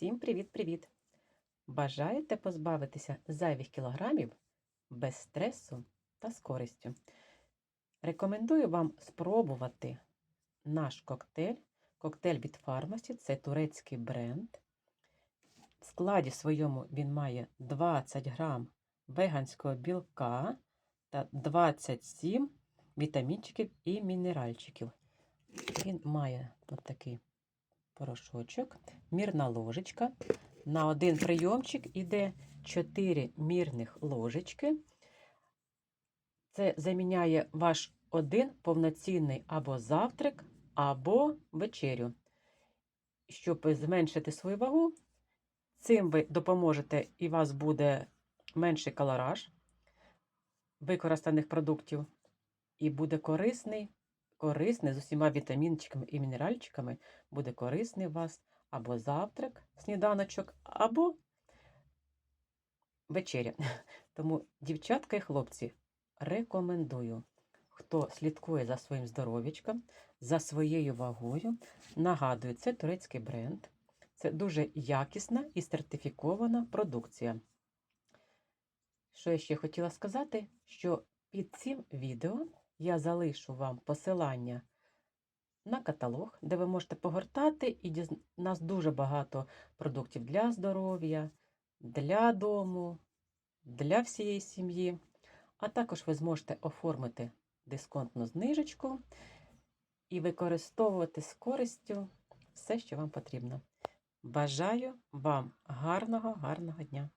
Всім привіт-привіт! Бажаєте позбавитися зайвих кілограмів без стресу та з користю? Рекомендую вам спробувати наш коктейль. Коктейль від Фармасі це турецький бренд. В складі своєму він має 20 грам веганського білка та 27 вітамінчиків і мінеральчиків. Він має от такий порошочок, мірна ложечка. На один прийомчик іде 4 мірних ложечки. Це заміняє ваш один повноцінний або завтрак, або вечерю. Щоб зменшити свою вагу, цим ви допоможете і у вас буде менший калораж використаних продуктів, і буде корисний корисний з усіма вітамінчиками і мінеральчиками буде корисний у вас або завтрак, сніданочок, або вечеря. Тому, дівчатка і хлопці, рекомендую, хто слідкує за своїм здоров'ячком, за своєю вагою. Нагадую, це турецький бренд. Це дуже якісна і сертифікована продукція. Що я ще хотіла сказати, що під цим відео я залишу вам посилання на каталог, де ви можете погортати, і діз... у нас дуже багато продуктів для здоров'я, для дому, для всієї сім'ї. А також ви зможете оформити дисконтну знижечку і використовувати з користю все, що вам потрібно. Бажаю вам гарного, гарного дня!